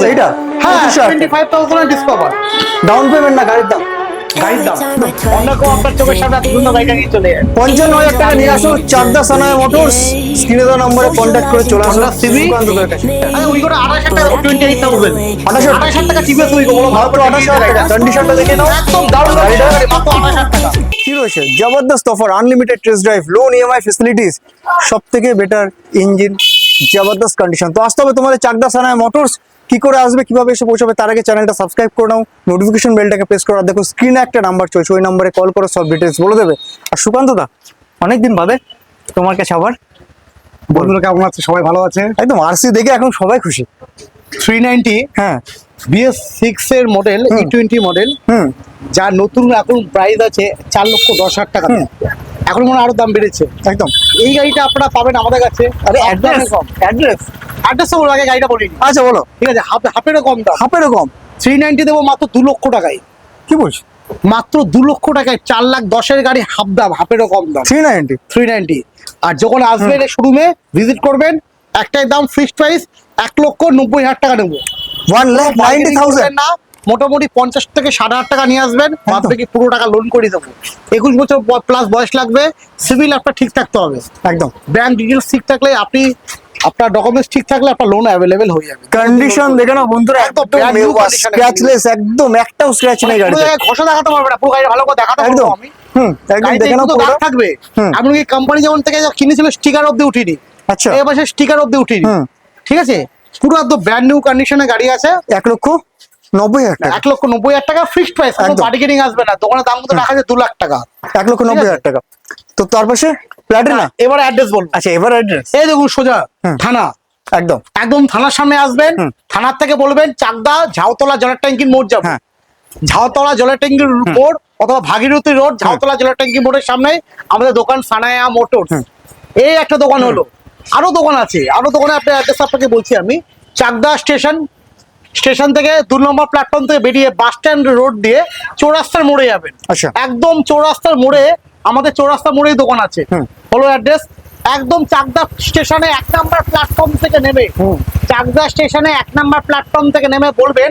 Thousand এইটা? হ্যাঁ 25,000 twenty five thousand Discover down payment না গাড়ির দাম? গাড়ির দাম? অন্য কেউ আপনার চোখের সামনে এত সুন্দর গাড়িটা নিয়ে চলে যায়। পঞ্চান্ন হাজার টাকা নিয়ে আসো চাকদা সানায় মোটরস। স্ক্রিনে দেওয়া নম্বরে কন্ট্যাক্ট করে চলে আসো Honda Civic? সুকান্তদের কাছে। আরে ওই করে আড়াইশ টাকা টোয়েন্টি এইট থাউজেন্ড 28,000 আড়াইশ টাকা টিভিএস উইগো বলো মাত্র আঠাশ হাজার টাকা। কন্ডিশনটা দেখে নাও। একদম দারুণ গাড়িটা মাত্র আড়াইশ টাকা। কি রয়েছে? জবরদস্ত offer unlimited test drive loan EMI facilities সব থেকে বেটার ইঞ্জিন জবরদস্ত কন্ডিশন তো আসতে হবে তোমাদের চাকদা সানায় মোটরস। কি করে আসবে কীভাবে এসে পৌঁছাবে তার আগে চ্যানেলটা সাবস্ক্রাইব করে নাও নোটিফিকেশন বেলটাকে প্রেস করো দেখো স্ক্রিনে একটা নাম্বার চলছে ওই নাম্বারে কল করে সব ডিটেলস বলে দেবে। আর সুকান্ত দা অনেকদিন বাদে তোমার কাছে আবার বন্ধুরা কেমন আছে? সবাই ভালো আছে? একদম আরসি দেখে এখন সবাই খুশি। থ্রি নাইনটি হ্যাঁ। বিএস সিক্স এর মডেল ই টোয়েন্টি মডেল হুম। যার নতুন এখন প্রাইস আছে চার লক্ষ দশ হাজার টাকা। এখন মনে আরও দাম বেড়েছে। একদম। এই গাড়িটা আপনারা পাবেন আমাদের কাছে। আরে অ্যাড্রেস কম। অ্যাড্রেস অ্যাড্রেসটা বলো আগে গাড়িটা বলিনি। আচ্ছা বলো। ঠিক আছে হাফ হাফেরও কম দাম। হাফেরও কম। থ্রি নাইনটি দেবো মাত্র দু লক্ষ টাকায়। কি বলছো? মাত্র দু লক্ষ টাকায় চার লাখ দশের গাড়ি হাফ দাম হাফেরও কম দাম। থ্রি নাইনটি থ্রি নাইনটি আর যখন আসবেন শোরুমে ভিজিট করবেন একটাই দাম ফিক্সড প্রাইস এক লক্ষ নব্বই হাজার টাকা নেব। ওয়ান লাখ নাইনটি থাউজেন্ড না মোটামুটি পঞ্চাশ থেকে ষাট হাজার টাকা নিয়ে আসবেন। বাদ বাকি পুরো টাকা লোন করে দেবো। একুশ বছর প্লাস বয়স লাগবে সিভিল আপনার ঠিক থাকতে হবে। একদম। ব্যাংক ডিটেলস ঠিক থাকলে আপনি আপনার ডকুমেন্টস ঠিক থাকলে আপনার লোন অ্যাভেলেবেল হয়ে যাবে। কন্ডিশন দেখে না বন্ধুরা একদম স্ক্র্যাচলেস একদম একটাও স্ক্র্যাচ নেই পুরো গাড়িতে ঘষা দেখাতে পারবে না পুরো গাড়ি ভালো করে দেখাতে পারব আমি। হুম একদম দেখে একটু দাগ থাকবে। হুম। এমনকি কোম্পানি যেমন থেকে যা কিনেছিল স্টিকার অব্দি উঠিনি। আচ্ছা। এবার সে স্টিকার অব্দি উঠিনি। হুম। ঠিক আছে? পুরো একদম ব্র্যান্ড নিউ কন্ডিশনে গাড়ি আছে। এক লক্ষ। নব্বই হাজার টাকা। এক লক্ষ নব্বই হাজার টাকা ফিক্সড প্রাইস কোনো বার্গেনিং আসবে না। দোকানের দাম কিন্তু রাখা দু লাখ টাকা। এক লক্ষ নব্বই হাজার টাকা। তো তার পাশে প্ল্যাটিনা এবার অ্যাড্রেস বলব আচ্ছা এবার অ্যাড্রেস এই দেখুন সোজা থানা। একদম। একদম থানার সামনে আসবেন থানার থেকে বলবেন চাকদা ঝাউতলা জলের ট্যাঙ্কির মোড় যাব। হ্যাঁ। ঝাউতলা জলের ট্যাঙ্কির মোড় অথবা ভাগীরথী রোড ঝাউতলা জলের ট্যাঙ্কি মোড়ের সামনে আমাদের দোকান সানায়া মোটরস। হুম। এই একটা দোকান হলো। আরও দোকান আছে। আরও দোকানে আপনার অ্যাড্রেস আপনাকে বলছি আমি। চাকদা স্টেশন স্টেশন থেকে দু নম্বর প্ল্যাটফর্ম থেকে বেরিয়ে বাস স্ট্যান্ড রোড দিয়ে চৌরাস্তার মোড়ে যাবেন। আচ্ছা। একদম চৌরাস্তার মোড়ে আমাদের চৌরাস্তা মোড়েই দোকান আছে। হলো অ্যাড্রেস একদম চাকদা স্টেশনে এক নাম্বার প্ল্যাটফর্ম থেকে নেমে চাকদা স্টেশনে এক নাম্বার প্ল্যাটফর্ম থেকে নেমে বলবেন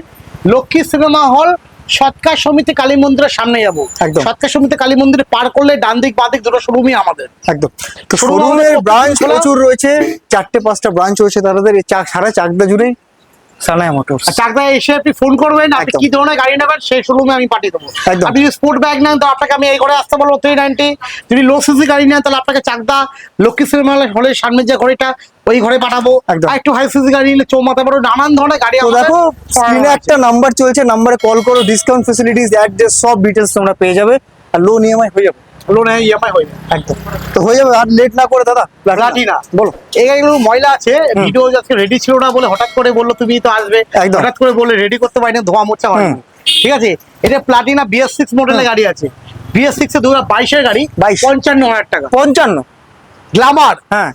লক্ষ্মী সিনেমা হল সৎকার সমিতি কালী মন্দিরের সামনে যাব। একদম। সৎকার সমিতি কালী মন্দির পার করলে ডান দিক বাঁ দিক দুটো শোরুমই আমাদের। একদম। তো শোরুমের ব্রাঞ্চ প্রচুর রয়েছে চারটে পাঁচটা ব্রাঞ্চ রয়েছে তাদের সারা চাকদা জুড়েই। সানায়া মোটরস। এসে আপনি ফোন করবেন আপনি কি ধরনের গাড়ি নেবেন সেই শোরুমে আমি পাঠিয়ে দেবো। আপনি যদি স্পোর্ট ব্যাগ নেন তো আপনাকে আমি এই ঘরে আসতে বলব থ্রি নাইনটি যদি লো সিসি গাড়ি নেন তাহলে আপনাকে চাকদা লক্ষ্মী সিনেমা হলের সামনে যে ঘড়িটা ওই ঘরে পাঠাবো। একদম। একটু হাই সিসি গাড়ি নিলে চৌমাথা বড় নানান ধরনের গাড়ি দেখো স্ক্রিনে একটা নাম্বার চলছে নাম্বারে কল করো ডিসকাউন্ট ফেসিলিটিস অ্যাড্রেস সব ডিটেলস তোমরা পেয়ে যাবে আর লোন ইএমআই হয়ে যাবে। লোন ইএমআই হয়ে যাবে। একদম। তো হয়ে যাবে আর লেট না করে দাদা? প্লাটিনা বলো। এই গাড়িগুলো ময়লা আছে ভিডিও আজকে রেডি ছিল না বলে হঠাৎ করে বলল তুমি তো আসবে। হঠাৎ করে বলে রেডি করতে পারিনি ধোয়া মোচা হয়নি ঠিক আছে? এটা প্লাটিনা বিএস সিক্স মডেলের গাড়ি আছে। বিএস সিক্স এ দু হাজার বাইশের গাড়ি 22 পঞ্চান্ন হাজার টাকা। পঞ্চান্ন। গ্লামার হ্যাঁ।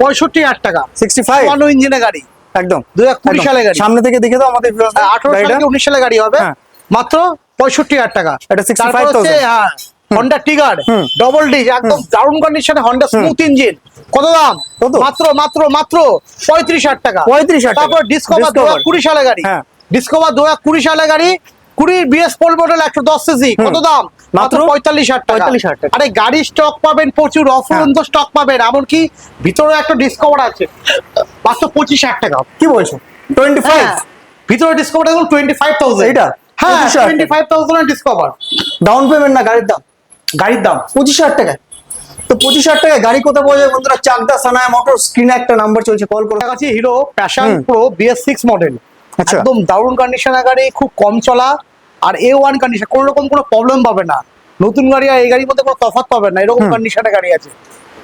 পঁয়ষট্টি হাজার টাকা। সিক্সটি ফাইভ ইঞ্জিনের গাড়ি। একদম। দু হাজার কুড়ি সালে গাড়ি। সামনে থেকে দেখে দাও আমাদের আঠারো সালে উনিশ সালে গাড়ি হবে। হ্যাঁ। মাত্র পঁয়ষট্টি হাজার টাকা। এটা 65,000 তারপর হ্যাঁ হন্ডা টিগার ডবল ডিজ একদম দারুণ কন্ডিশনে হন্ডা স্মুথ ইঞ্জিন কত দাম? মাত্র মাত্র মাত্র পঁয়ত্রিশ হাজার টাকা। 35,000 টাকা। তারপর ডিসকভার দু। কুড়ি সালে গাড়ি। হ্যাঁ। ডিসকভার দু কুড়ি সালে গাড়ি। কুড়ির বিএস পোল মডেল একশো দশ সিসি কত দাম? মাত্র পঁয়তাল্লিশ হাজার টাকা। 45,000 টাকা। আরে গাড়ি স্টক পাবেন প্রচুর অফুরন্ত স্টক পাবেন। এমনকি ভিতরে একটা ডিসকভার আছে। মাত্র পঁচিশ হাজার টাকা। কি বলছো? টোয়েন্টি ফাইভ হ্যাঁ। ভিতরে ডিসকভার টোয়েন্টি ফাইভ থাউজেন্ড? হ্যাঁ twenty five thousand Discover down payment না গাড়ির দাম? গাড়ির দাম? পঁচিশ হাজার টাকা তো পঁচিশ হাজার টাকায় গাড়ি কোথায় পাওয়া যায় বন্ধুরা? চাকদা সানায়া মোটর স্ক্রিনে একটা নাম্বার চলছে কল করো। কাছে Hero Passion Pro BS six model. একদম দারুণ কন্ডিশনের গাড়ি খুব কম চলা আর এ ওয়ান কন্ডিশন কোনো রকম কোনো প্রবলেম পাবে না। নতুন গাড়ি আর এই গাড়ির মধ্যে কোনো তফাৎ পাবে না এরকম। কন্ডিশনের গাড়ি আছে।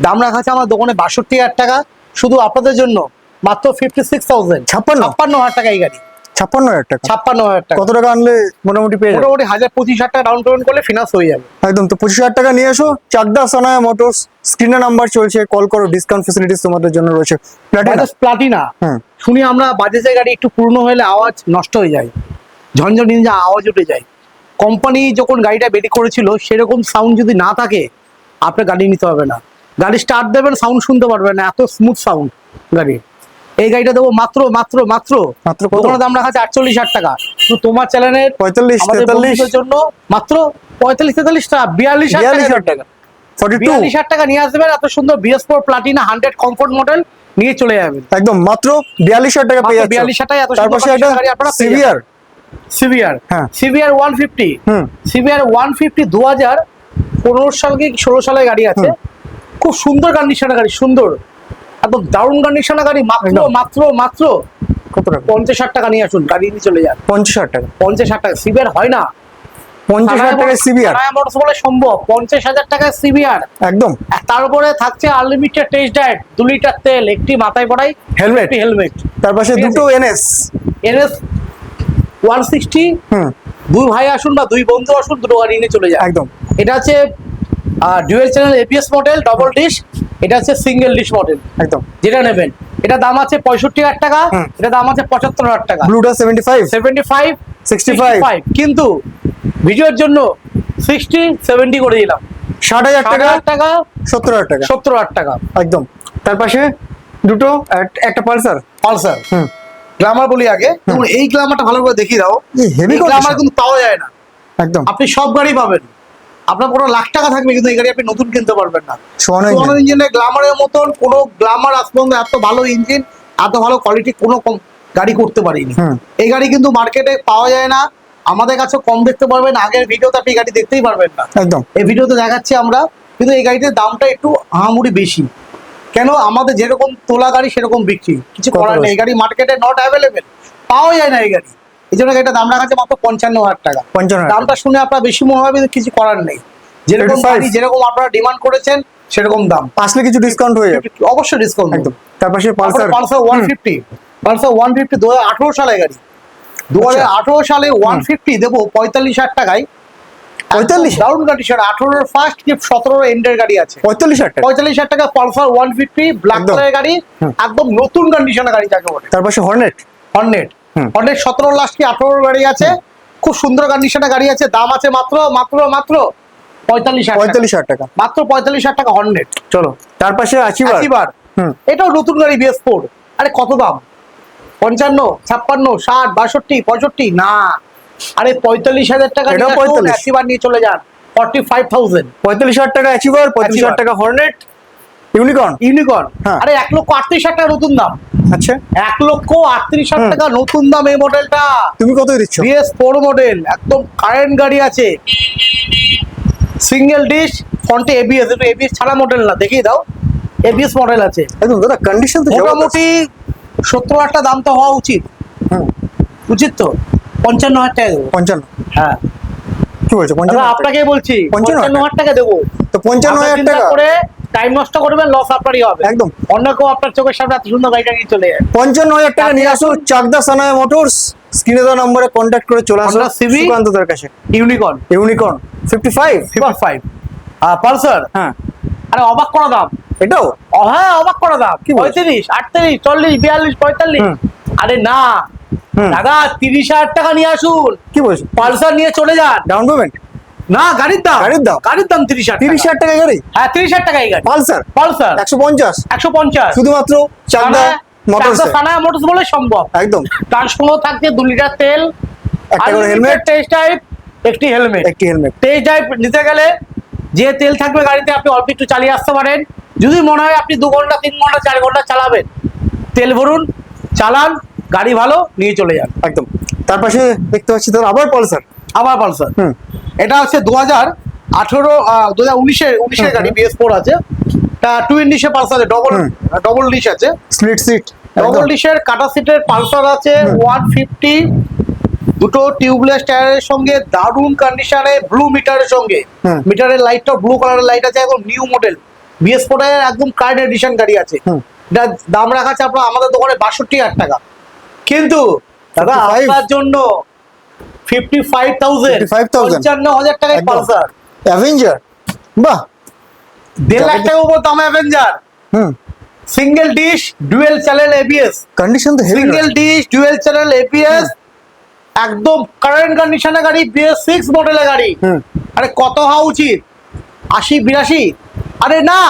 দাম রাখা আছে আমার দোকানে বাষট্টি হাজার টাকা শুধু আপনাদের জন্য মাত্র ফিফটি সিক্স থাউজেন্ড ছাপ্পান্ন? ছাপ্পান্ন হাজার টাকা এই গাড়ি। ছাপ্পান্ন হাজার টাকা। ছাপ্পান্ন হাজার টাকা। কত টাকা আনলে মোটামুটি পেয়ে মোটামুটি হাজার পঁচিশ হাজার টাকা ডাউন পেমেন্ট করলে ফিনান্স হয়ে যাবে। একদম তো পঁচিশ হাজার টাকা নিয়ে এসো। চাকদা সানায়া মোটরস স্ক্রিনে নাম্বার চলছে কল করো ডিসকাউন্ট ফেসিলিটিস তোমাদের জন্য রয়েছে। প্লাটিনা শুনি আমরা বাজাজের গাড়ি একটু পুরনো হলে আওয়াজ নষ্ট হয়ে যায়। আওয়াজ উঠে যায়। কোম্পানি যখন গাড়িটা বেরি করেছিল সেরকম সাউন্ড যদি না থাকে আপনার গাড়ি নিতে হবে না। গাড়ি স্টার্ট দেবেন সাউন্ড শুনতে পারবেন না। এত স্মুথ সাউন্ড গাড়ি এই গাড়িটা দেবো মাত্র মাত্র মাত্র। মাত্র? দোকানের দাম রাখা আছে আটচল্লিশ হাজার টাকা। কিন্তু তোমার চ্যানেলের পঁয়তাল্লিশ আমাদের তেতাল্লিশ। জন্য মাত্র পঁয়তাল্লিশ তেতাল্লিশ টাকা বিয়াল্লিশ বিয়াল্লিশ হাজার হাজার টাকা। বিয়াল্লিশ হাজার টাকা নিয়ে আসবেন এত সুন্দর BS four Platina hundred comfort model নিয়ে চলে যাবেন একদম মাত্র বিয়াল্লিশ হাজার টাকা পেয়ে যাচ্ছে। 42 টাকায় এত সুন্দর আপনারা সিভিয়ার সিভিয়ার হ্যাঁ। সিভিয়ার ওয়ান ফিফটি হুম। সিভিয়ার ওয়ান ফিফটি দু হাজার পনেরো সাল কি ষোলো সালের গাড়ি আছে। খুব সুন্দর কন্ডিশনের গাড়ি সুন্দর। একদম দারুণ কন্ডিশনের গাড়ি মাত্র মাত্র মাত্র কত টাকা? পঞ্চাশ ষাট টাকা নিয়ে আসুন গাড়ি নিয়ে চলে যান। পঞ্চাশ হাজার টাকা। পঞ্চাশ ষাট টাকা সিভিয়ার হয় না। পঞ্চাশ হাজার মোটরস বলে সম্ভব। পঞ্চাশ হাজার টাকায় সিভিয়ার একদম। তারপরে থাকছে আনলিমিটেড টেস্ট ডায়েট দু লিটার তেল একটি মাথায় পড়াই হেলমেট হেলমেট তার পাশে দুটো এনএস এনএস ওয়ান সিক্সটি হুম। দুই ভাই আসুন বা দুই বন্ধু আসুন দুটো গাড়ি নিয়ে চলে যায় একদম। এটা হচ্ছে dual channel ABS model double disc এটা হচ্ছে সিঙ্গেল ডিশ মডেল একদম। যেটা নেবেন। এটা দাম আছে পঁয়ষট্টি হাজার টাকা। এটা দাম আছে পঁচাত্তর হাজার টাকা। ব্লুটা সেভেন্টি ফাইভ সেভেন্টি ফাইভ 65 কিন্তু ভিডিওর জন্য সিক্সটি সেভেন্টি করে দিলাম। ষাট হাজার টাকা টাকা সত্তর হাজার টাকা। সত্তর হাজার টাকা। একদম। তার পাশে দুটো একটা পালসার। পালসার। হুম। গ্লামার বলি আগে। এই গ্লামারটা ভালো করে দেখিয়ে দাও। হেভি গ্লামার কিন্তু পাওয়া যায় না। একদম। আপনি সব গাড়ি পাবেন। আপনার কোনো লাখ টাকা থাকবে কিন্তু এই গাড়ি আপনি নতুন কিনতে পারবেন না। সোয়ানো সোনার ইঞ্জিন ইঞ্জিনের গ্লামারের মতন কোনো গ্লামার আজ পর্যন্ত এত ভালো ইঞ্জিন এত ভালো কোয়ালিটি কোনো গাড়ি করতে পারিনি। এই গাড়ি কিন্তু মার্কেটে পাওয়া যায় না। আমাদের কাছে কম দেখতে পারবেন আগের ভিডিওতে আপনি গাড়ি দেখতেই পারবেন না। একদম। এই ভিডিওতে দেখাচ্ছি আমরা কিন্তু এই গাড়িটির দামটা একটু আহামুড়ি বেশি। কেন? আমাদের যেরকম তোলা গাড়ি সেরকম বিক্রি। কিছু করার নেই। গাড়ি মার্কেটে নট অ্যাভেলেবেল পাওয়া যায় না এই গাড়ি। এই জন্য গাড়িটার দাম রাখা আছে মাত্র পঞ্চান্ন হাজার টাকা। পঞ্চান্ন দামটা শুনে আপনার বেশি মনে হবে কিছু করার নেই। যেরকম গাড়ি যেরকম আপনারা ডিমান্ড করেছেন সেরকম দাম। আসলে কিছু ডিসকাউন্ট হয়ে যাবে? অবশ্যই ডিসকাউন্ট একদম। তার পাশে Pulsar. Pulsar one fifty Pulsar one fifty দু হাজার আঠারো সালে গাড়ি। দু হাজার আঠারো সালে ওয়ান ফিফটি দেবো পঁয়তাল্লিশ হাজার টাকায়। 45? দারুণ কন্ডিশন আঠারোর ফার্স্ট কি সতেরো এন্ডের গাড়ি আছে। পঁয়তাল্লিশ হাজার পঁয়তাল্লিশ হাজার টাকা পালসার ওয়ান ফিফটি ব্ল্যাক। কালারের গাড়ি একদম নতুন কন্ডিশনের গাড়ি যাকে বলে। তার পাশে হর্নেট হর্নেট হর্নেট সতেরো লাস্ট কি আঠারোর গাড়ি আছে? খুব সুন্দর কন্ডিশনের গাড়ি আছে। দাম আছে মাত্র মাত্র মাত্র পঁয়তাল্লিশ পঁয়তাল্লিশ হাজার টাকা। মাত্র পঁয়তাল্লিশ হাজার টাকা হর্নেট চলো তার পাশে এবার হুম। এটাও নতুন গাড়ি বিএস ফোর আরে কত দাম? পঞ্চান্ন ছাপ্পান্ন ষাট বাষট্টি পঁয়ষট্টি? না। আরে পঁয়তাল্লিশ হাজার টাকা এটাও 45 একবার নিয়ে চলে যান। ফর্টি ফাইভ থাউজেন্ড পঁয়তাল্লিশ হাজার টাকা অ্যাচিভার পঁয়ত্রিশ হাজার টাকা হর্নেট ইউনিকর্ন ইউনিকর্ন। আরে এক লক্ষ আটত্রিশ হাজার টাকা নতুন দাম। আচ্ছা। এক লক্ষ আটত্রিশ হাজার। টাকা নতুন দাম এই মডেলটা তুমি কত দিচ্ছ? বিএস ফোর মডেল একদম কারেন্ট গাড়ি আছে। সিঙ্গেল ডিশ ফ্রন্টে এবিএস একটু এবিএস ছাড়া মডেল না দেখিয়ে দাও। এবিএস মডেল আছে। একদম দাদা কন্ডিশন তো মোটামুটি সত্তর হাজার দাম তো হওয়া উচিত। হুম। উচিত তো? পঞ্চান্ন হাজার টাকা দেবো। পঞ্চান্ন। হ্যাঁ। কি বলছো পঞ্চান্ন? আপনাকে বলছি পঞ্চান্ন হাজার টাকা। দেবো। তো পঞ্চান্ন হাজার টাকা? করে টাইম নষ্ট করবেন লস আপনারই হবে। একদম। অন্য কেউ আপনার চোখের সামনে এত সুন্দর গাড়িটা নিয়ে চলে যায়। পঞ্চান্ন হাজার টাকা নিয়ে আসো চাকদা সানায় মোটরস স্ক্রিনে দেওয়া নম্বরে কন্ট্যাক্ট করে চলে আসো Honda CV? সুকান্ত তার কাছে। Unicorn Unicorn fifty five fifty five Pulsar? হ্যাঁ। আরে অবাক করা দাম। এটাও? হ্যাঁ অবাক করা দাম। কি? পঁয়ত্রিশ আটত্রিশ চল্লিশ বিয়াল্লিশ পঁয়তাল্লিশ। আরে না। দাদা তিরিশ হাজার টাকা নিয়ে আসুন। কি বলছো? পালসার নিয়ে চলে যান। ডাউন পেমেন্ট না গাড়ির দাম। গাড়ির দাম? গাড়ির দাম তিরিশ হাজার তিরিশ হাজার টাকা গাড়ি? হ্যাঁ তিরিশ হাজার টাকা গাড়ি। পালসার? পালসার। একশো পঞ্চাশ? একশো পঞ্চাশ। শুধুমাত্র চাকদা মোটরস সানায় মোটরস বলে সম্ভব। একদম। তার সঙ্গে থাকছে দু লিটার তেল একটা করে হেলমেট টেস্ট টাইপ একটি হেলমেট একটি হেলমেট টেস্ট ড্রাইভ নিতে গেলে যে তেল থাকবে গাড়িতে আপনি অল্প একটু চালিয়ে আসতে পারেন। যদি মনে হয় আপনি দু ঘণ্টা তিন ঘণ্টা চার ঘণ্টা চালাবেন তেল ভরুন চালান গাড়ি ভালো নিয়ে চলে যান। একদম। তার পাশে দেখতে পাচ্ছি তোর আবার পালসার। আবার পালসার। হুম। এটা হচ্ছে দু হাজার আঠেরো দু হাজার উনিশের উনিশের গাড়ি বিএস ফোর আছে। টা টুইন ডিশে পালসার আছে ডবল ডবল ডিশ আছে। স্প্লিট সিট ডবল ডিশের কাটা সিটের পালসার আছে ওয়ান ফিফটি দুটো টিউবলেস টায়ারের সঙ্গে দারুণ কন্ডিশনে ব্লু মিটারের সঙ্গে। মিটারের লাইটটা ব্লু কালারের লাইট আছে একদম নিউ মডেল বিএস ফোরের একদম কার্ড এডিশন গাড়ি আছে। হুম। এটা দাম রাখা আছে আপনার আমাদের দোকানে বাষট্টি হাজার টাকা। কিন্তু দাদা 55? আপনার জন্য ফিফটি ফাইভ থাউজেন্ড 55,000 পঞ্চান্ন হাজার টাকায় পালসার। অ্যাভেঞ্জার। বাহ। দেড় লাখ টাকা উপর দামে Avenger. Hmm. Single disc dual channel ABS condition তো heavy single disc dual channel ABS একদম কারেন্ট কন্ডিশনের গাড়ি বিএস সিক্স মডেলের গাড়ি। হুম। আরে কত হওয়া উচিত? আশি বিরাশি? আরে না!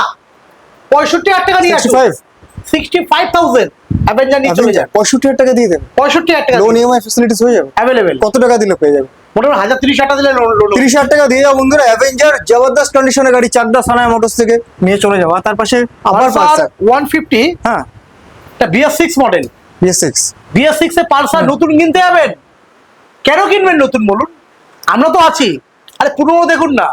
পঁয়ষট্টি হাজার টাকা নিয়ে 65 সিক্সটি ফাইভ থাউজেন্ড অ্যাভেঞ্জার নিয়ে চলে যান। পঁয়ষট্টি হাজার টাকা দিয়ে পঁয়ষট্টি হাজার টাকা লোন ইএমআই ফেসিলিটিস হয়ে যাবে। অ্যাভেলেবেল কত টাকা দিলে পেয়ে যাবে? মোটামুটি হাজার তিরিশ টাকা দিলে তিরিশ হাজার টাকা দিয়ে যাও বন্ধুরা। অ্যাভেঞ্জার জবরদস্ত কন্ডিশনের গাড়ি চাকদা সানায় মোটরস থেকে নিয়ে চলে যাব। আর তার পাশে আবার পালসার ওয়ান ফিফটি হ্যাঁ। এটা BS six model BS six BS six এ পালসার নতুন কিনতে যাবেন। কেন কিনবেন নতুন বলুন? আমরা তো আছি। আরে পুরনো দেখুন না।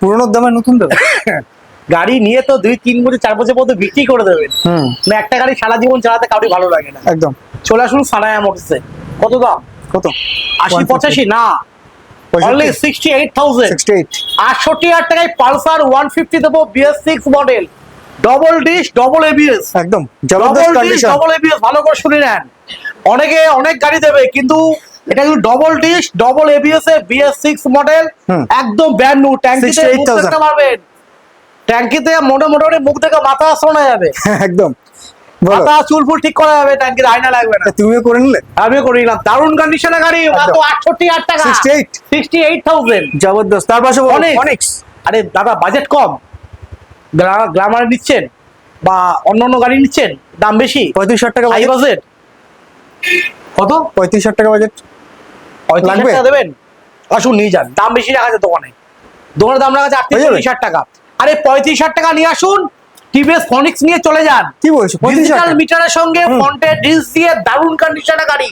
পুরোনোর দামে নতুন দেবে। গাড়ি নিয়ে তো দুই তিন বছর চার বছর পর্যন্ত বিক্রি করে দেবেন হুম। না একটা গাড়ি সারা জীবন চালাতে কাউরি ভালো লাগে না। একদম। চলে আসুন সানায়া মোটরসে। কত দাম? কত? আশি পঁচাশি না। অনলি সিক্সটি এইট থাউজেন্ড আটষট্টি হাজার টাকায় পালসার ওয়ান ফিফটি দেবো BS six model double disc double ABS একদম। ডবল ডিশ ডবল এবিএস ভালো করে শুনে নেন। অনেকে অনেক গাড়ি দেবে কিন্তু এটা কিন্তু ডবল ডিশ ডবল এবিএস এ বিএস সিক্স মডেল একদম ব্র্যান্ড নিউ ট্যাঙ্কিতে মুখ 68,000 দেখতে পারবেন। ট্যাঙ্কিতে মোটা মোটামুটি মুখ থেকে মাথা শোনা যাবে। একদম। মাথা চুল ফুল ঠিক করা যাবে ট্যাঙ্কির আয়না লাগবে না। তুমিও করে নিলে? আমিও করি না দারুণ কন্ডিশনে গাড়ি মাত্র আটষট্টি হাজার টাকা। সিক্সটি এইট থাউজেন্ড জবরদস্ত। তার পাশে অনেক। আরে দাদা বাজেট কম। গ্লামার নিচ্ছেন? বা অন্য অন্য গাড়ি নিচ্ছেন? দাম বেশি? পঁয়ত্রিশ হাজার টাকা বাজেট কত? পঁয়ত্রিশ হাজার টাকা বাজেট পঁয়ত্রিশ? টাকা দেবেন? আসুন নিয়ে যান। দাম বেশি রাখা আছে দোকানে। দোকানের দাম রাখা আছে আটত্রিশ হয়ে যাবে? হাজার টাকা। আরে পঁয়ত্রিশ হাজার টাকা নিয়ে আসুন টিভিএস ফনিক্স নিয়ে চলে যান। কি বলছো? ডিজিটাল মিটারের সঙ্গে। ফ্রন্টে ডিস দিয়ে দারুণ কন্ডিশনে গাড়ি।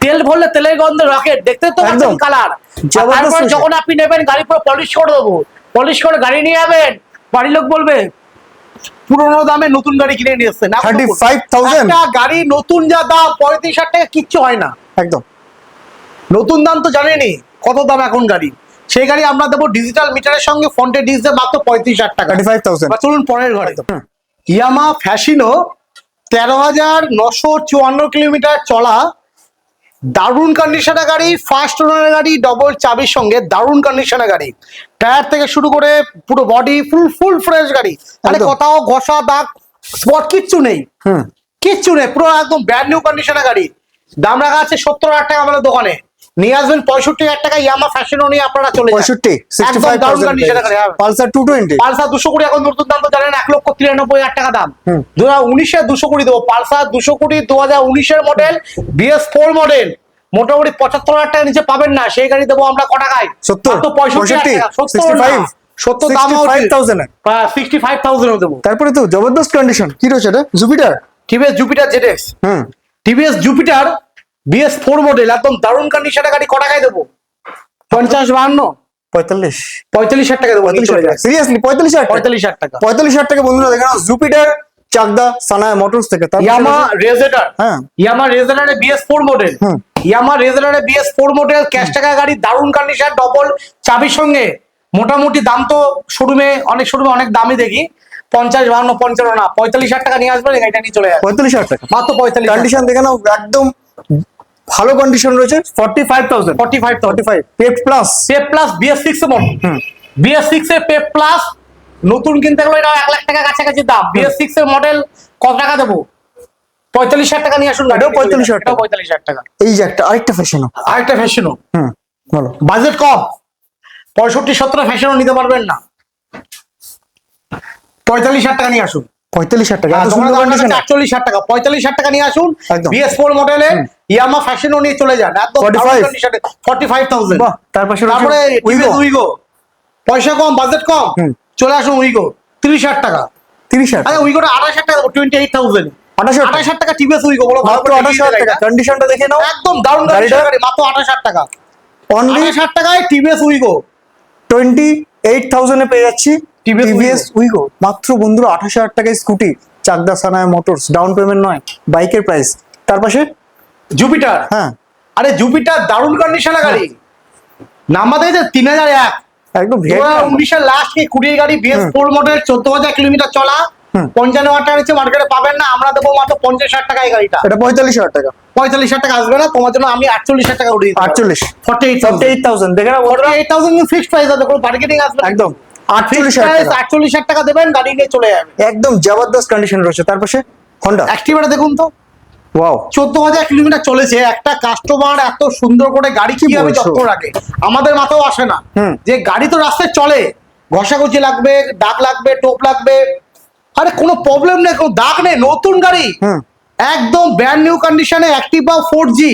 তেল ভরলে তেলের গন্ধে রকেট দেখতে তো একদম। কালার তারপর যখন আপনি নেবেন গাড়ি পুরো পলিশ করে দেবো। পলিশ করে গাড়ি নিয়ে যাবেন বাড়ির লোক বলবে পুরোনো দামে নতুন গাড়ি কিনে নিয়ে এসছেন এখন দেখুন, 35,000 একটা গাড়ি নতুন যা দাম পঁয়ত্রিশ হাজার টাকা কিচ্ছু হয় না। একদম। নতুন দাম তো জানেনি কত দাম এখন গাড়ি? সেই গাড়ি আমরা দেবো ডিজিটাল মিটারের সঙ্গে ফ্রন্টে ডিস মাত্র পঁয়ত্রিশ হাজার টাকা। চলুন পরের ঘরে ইয়ামা ফ্যাসিনো তেরো হাজার নশো চুয়ান্ন কিলোমিটার চলা দারুণ কন্ডিশনের গাড়ি ফার্স্ট ওনারের গাড়ি ডবল চাবির সঙ্গে দারুণ কন্ডিশনের গাড়ি। টায়ার থেকে শুরু করে পুরো বডি ফুল ফুল ফ্রেশ গাড়ি। মানে কোথাও ঘষা দাগ স্পট কিচ্ছু নেই। কিচ্ছু নেই পুরো একদম ব্র্যান্ড নিউ কন্ডিশনের গাড়ি। দাম রাখা আছে সত্তর হাজার টাকা আমাদের দোকানে। নিয়ে আসবেন পঁয়ষট্টি হাজার টাকা ইয়ামা ফ্যাশনও নিয়ে আপনারা চলে পঁয়ষট্টি একদম দারুণ কন্ডিশনের। পালসার টু টোয়েন্টি পালসার দুশো কুড়ি এখন নতুন দাম তো জানেন এক লক্ষ তিরানব্বই হাজার টাকা দাম। দু হাজার উনিশের দুশো কুড়ি দেবো। পালসার দুশো কুড়ি দু হাজার উনিশের মডেল বিএস ফোর মডেল মোটামুটি পঁচাত্তর হাজার টাকা নিচে পাবেন না সেই গাড়ি দেবো আমরা ক টাকায় সত্তর পঁয়ষট্টি। সত্তর সত্তর দাম সিক্সটি ফাইভ থাউজেন্ড দেবো। তারপরে তো জবরদস্ত কন্ডিশন কি রয়েছে এটা? Jupiter TVS Jupiter ZX hmm. TVS Jupiter BS four model একদম দারুণ কন্ডিশনের গাড়ি ক টাকায় দেবো? পঞ্চাশ বাহান্ন। পঁয়তাল্লিশ। পঁয়তাল্লিশ হাজার টাকা দেবো। সিরিয়াসলি পঁয়তাল্লিশ হাজার টাকা? পঁয়তাল্লিশ হাজার টাকা। পঁয়তাল্লিশ হাজার টাকা বন্ধুরা দেখে জুপিটার চাকদা সানায় মোটরস থেকে। ইয়ামা রেজেটার হ্যাঁ। ইয়ামা রেজেলারে বিএস ফোর মডেল ইয়ামা রেজেলারে বিএস ফোর মডেল ক্যাশ টাকা গাড়ি দারুণ কন্ডিশন ডবল চাবির সঙ্গে। মোটামুটি দাম তো শোরুমে অনেক শোরুমে অনেক দামই দেখি। পঞ্চাশ বাহান্ন পঞ্চান্ন না পঁয়তাল্লিশ হাজার টাকা নিয়ে আসবেন গাড়িটা নিয়ে চলে যাবে। পঁয়তাল্লিশ হাজার টাকা। মাত্র পঁয়তাল্লিশ কন্ডিশন দেখে নাও একদম ভালো কন্ডিশন রয়েছে forty five thousand forty five forty five Pep Plus Pep Plus BS six model hmm. BS six এর পেপ প্লাস নতুন কিনতে গেলে এটা এক লাখ টাকা কাছাকাছি দাম। বিএস সিক্স এর মডেল কত টাকা দেবো? পঁয়তাল্লিশ হাজার টাকা নিয়ে আসুন এটাও 45,000 টাকা। পঁয়তাল্লিশ হাজার টাকা। এই যে একটা আরেকটা ফ্যাশনও আরেকটা ফ্যাশনও হুম বলো। বাজেট কম। পঁয়ষট্টি সত্তর ফ্যাশনও নিতে পারবেন না। পঁয়তাল্লিশ হাজার টাকা নিয়ে আসুন। পঁয়তাল্লিশ হাজার টাকা। আটচল্লিশ হাজার টাকা পঁয়তাল্লিশ হাজার টাকা নিয়ে আসুন। বিএস ফোর মডেলের ইয়ামা ফ্যাশনও নিয়ে চলে যান একদম 45 ফর্টি ফাইভ থাউজেন্ড তারপরে উইগো পয়সা কম বাজেট কম চলে আসুন উইগো তিরিশ হাজার টাকা। তিরিশ হাজার আরে উইগোটা আঠাশ হাজার টাকা টোয়েন্টি এইট থাউজেন্ড আঠাশ হাজার টাকা। টিভিএস উইগো বলো মাত্র আঠাশ হাজার টাকা। কন্ডিশনটা দেখে নাও। একদম দারুণ মাত্র আঠাশ হাজার টাকা। অনলি হাজার টাকায় টিভিএস উইগো টোয়েন্টি এইট থাউজেন্ডে পেয়ে যাচ্ছি। টিভিএস উইগো মাত্র বন্ধুরা আঠাশ হাজার টাকায় Scooty Chakdah Sanay Motors down payment নয় বাইকের প্রাইস তার পাশে জুপিটার হ্যাঁ। আরে জুপিটার দারুণ কন্ডিশনের গাড়ি। নাম্বার দেখেছে তিন হাজার এক। একদম। উনিশের লাস্ট কি কুড়ির গাড়ি বিএস। ফোর মডেল চোদ্দ হাজার কিলোমিটার চলা। পঞ্চান্ন হাজার টাকা নিচে মার্কেটে পাবেন না আমরা দেবো মাত্র পঞ্চাশ হাজার টাকা এই গাড়িটা। এটা পঁয়তাল্লিশ হাজার টাকা। পঁয়তাল্লিশ হাজার টাকা আসবে না তোমার জন্য আমি আটচল্লিশ হাজার টাকা উঠিয়ে আটচল্লিশ। Forty eight forty eight thousand দেখে বন্ধুরা। Forty eight thousand fixed price আছে কোনো মার্কেটিং আসবে একদম। আটচল্লিশ হাজার price, আটচল্লিশ হাজার টাকা দেবেন গাড়ি নিয়ে চলে যাবে একদম জবরদস্ত কন্ডিশন রয়েছে। তার পাশে হন্ডা অ্যাক্টিভেটা দেখুন তো। ওয়াও চোদ্দ হাজার কিলোমিটার চলেছে। একটা কাস্টমার এত সুন্দর করে গাড়ি কি কীভাবে বলছো? যত্ন রাখে। আমাদের মাথাও আসে না। যে গাড়ি তো রাস্তায় চলে। ঘষাঘষি লাগবে ডাক লাগবে টোপ লাগবে। আরে কোনো প্রবলেম নেই কোনো দাগ নেই। নতুন গাড়ি। একদম ব্র্যান্ড নিউ কন্ডিশনে অ্যাক্টিভা ফোর জি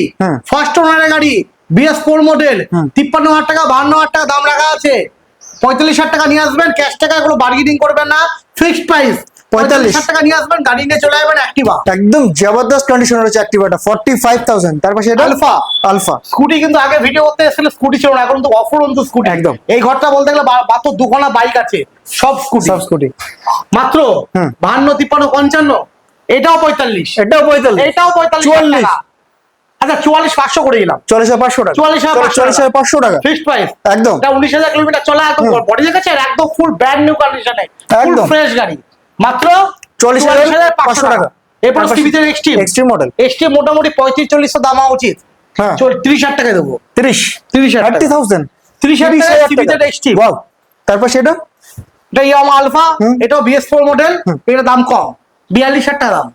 ফার্স্ট ওনারের গাড়ি। বিএস ফোর মডেল তিপ্পান্ন হাজার টাকা বাহান্ন হাজার টাকা দাম রাখা আছে। পঁয়তাল্লিশ হাজার টাকা নিয়ে আসবেন ক্যাশ টাকা কোনো বার্গেনিং করবেন না ফিক্সড প্রাইস পঁয়তাল্লিশ হাজার টাকা নিয়ে আসবেন গাড়ি নিয়ে চলে যাবেন অ্যাক্টিভা একদম জবরদস্ত কন্ডিশন রয়েছে অ্যাক্টিভাটা ফর্টি ফাইভ থাউজেন্ড তার পাশে আলফা আলফা স্কুটি কিন্তু আগে ভিডিও করতে এসেছিল স্কুটি ছিল না এখন তো অফুরন্ত স্কুটি একদম। এই ঘরটা বলতে গেলে বা- মাত্র দুখানা বাইক আছে সব স্কুটি সব স্কুটি মাত্র। বাহান্ন তিপ্পান্ন পঞ্চান্ন এটাও পঁয়তাল্লিশ। এটাও পঁয়তাল্লিশ। এটাও পঁয়তাল্লিশ চুয়াল্লিশ। আচ্ছা চুয়াল্লিশ পাঁচশো করে দিলাম। চল্লিশ হাজার পাঁচশো টাকা। চুয়াল্লিশ হাজার পাঁচশো চল্লিশ হাজার পাঁচশো টাকা। ফিক্সড প্রাইস একদম। এটা উনিশ হাজার কিলোমিটার চলা একদম। বডি। দেখেছে একদম ফুল ব্র্যান্ড নিউ কন্ডিশনে একদম। ফ্রেশ গাড়ি। মাত্র চল্লিশ হাজার পাঁচশো টাকা। এরপর সিবিতে এক্সট্রিম এক্সট্রিম মডেল এক্সট্রিম মোটামুটি পঁয়ত্রিশ চল্লিশশো দাম হওয়া উচিত। হ্যাঁ। তিরিশ হাজার টাকা দেবো। তিরিশ। তিরিশ হাজার থার্টি থাউজেন্ড। তিরিশ হাজার সিবিতে এক্সট্রিম তারপর সেটা? এটা ইয়ামা আলফা। এটাও বিএস ফোর মডেল এটা দাম কম। বিয়াল্লিশ হাজার টাকা দাম।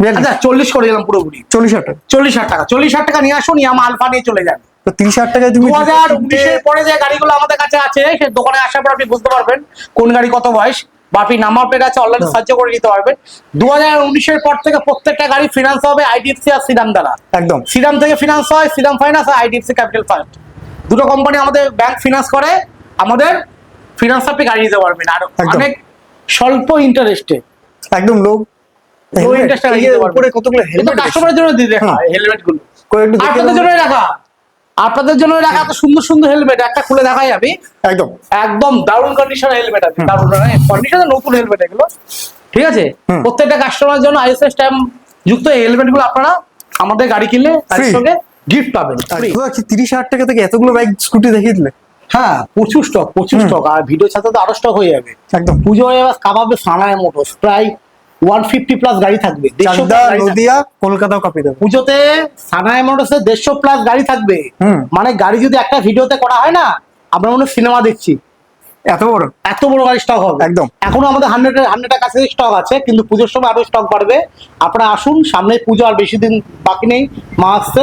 আচ্ছা চল্লিশ করে দিলাম পুরোপুরি। চল্লিশ হাজার টাকা। চল্লিশ হাজার টাকা চল্লিশ হাজার টাকা নিয়ে আসুন ইয়ামা আলফা নিয়ে চলে যান তো তিরিশ হাজার টাকায় তুমি দু হাজার উনিশের পরে যে গাড়িগুলো আমাদের কাছে আছে সেই দোকানে আসার পর আপনি বুঝতে পারবেন কোন গাড়ি কত বয়স। বা আপনি নাম্বার প্লেট আছে অনলাইনে সাহায্য করে নিতে পারবেন। দু হাজার উনিশের পর থেকে প্রত্যেকটা গাড়ি ফিনান্স হবে আইডিএফসি আর সিরাম দ্বারা। একদম। সিরাম থেকে ফিনান্স হয় সিরাম ফাইন্যান্স আর আইডিএফসি ক্যাপিটাল ফান্ড দুটো কোম্পানি আমাদের ব্যাংক ফিনান্স করে আমাদের ফিনান্স আপনি গাড়ি দিতে পারবেন। আর অনেক স্বল্প ইন্টারেস্টে একদম লোক উপরে কতগুলো হেলমেট কাস্টমারের জন্য দিয়ে দেখা। হেলমেটগুলো। আপনাদের দাও। রাখা। আপনাদের জন্য রাখা এত সুন্দর সুন্দর হেলমেট একটা খুলে দেখাই আমি। একদম। একদম দারুণ কন্ডিশন হেলমেট আছে। দারুণ কন্ডিশনে নতুন হেলমেট এগুলো। ঠিক আছে? প্রত্যেকটা কাস্টমারের জন্য আইএসএস স্ট্যাম্প যুক্ত হেলমেটগুলো আপনারা আমাদের গাড়ি কিনলে তার সঙ্গে গিফট পাবেন। কি তিরিশ হাজার টাকা থেকে এতগুলো বাইক স্কুটি দেখিয়ে দিলে? হ্যাঁ প্রচুর স্টক প্রচুর স্টক আর ভিডিও সাথে তো আরও স্টক হয়ে যাবে। একদম। পুজো কামাবে সানায় মোটরস প্রায় ওয়ান ফিফটি প্লাস গাড়ি থাকবে। নদিয়া কলকাতাও কাঁপিয়ে দেবে। পুজোতে সানায় মোটরসে দেড়শো প্লাস গাড়ি থাকবে। মানে গাড়ি যদি একটা ভিডিওতে করা হয় না আমরা মনে সিনেমা দেখছি। এত বড়? এত বড় গাড়ি স্টক হবে। একদম। এখনও আমাদের হান্ড্রেড হান্ড্রেডের কাছে স্টক আছে কিন্তু পুজোর সময় আরও স্টক বাড়বে। আপনারা আসুন সামনে পুজো আর বেশি দিন বাকি নেই মা আসছে।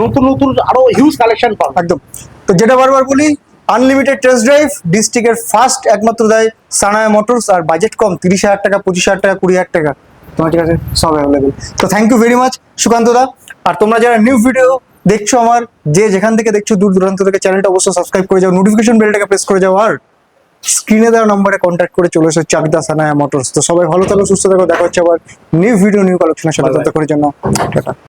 নতুন নতুন আরও হিউজ কালেকশন পাবেন। একদম। তো যেটা বারবার বলি আনলিমিটেড টেস্ট ড্রাইভ ডিস্ট্রিক্টের ফার্স্ট একমাত্র দেয় সানায়া মোটরস আর বাজেট কম তিরিশ হাজার টাকা পঁচিশ হাজার টাকা কুড়ি হাজার টাকা। তোমার কাছে সব অ্যাভেলেবেল তো thank you very much Sukanta da. আর তোমরা যারা নিউ ভিডিও দেখছ আমার যে যেখান থেকে দেখছ দূর দূরান্ত থেকে চ্যানেলটা অবশ্যই সাবস্ক্রাইব করে যাও নোটিফিকেশন বেলটাকে প্রেস করে যাও আর স্ক্রিনে দেওয়া নম্বরে কন্ট্যাক্ট করে চলে এসো চাকদা সানায়া মোটরস তো সবাই ভালো থাকো সুস্থ থাকো দেখা হচ্ছে আবার নিউ ভিডিও নিউ কালেকশনের সাথে bye. জন্য। টাটা।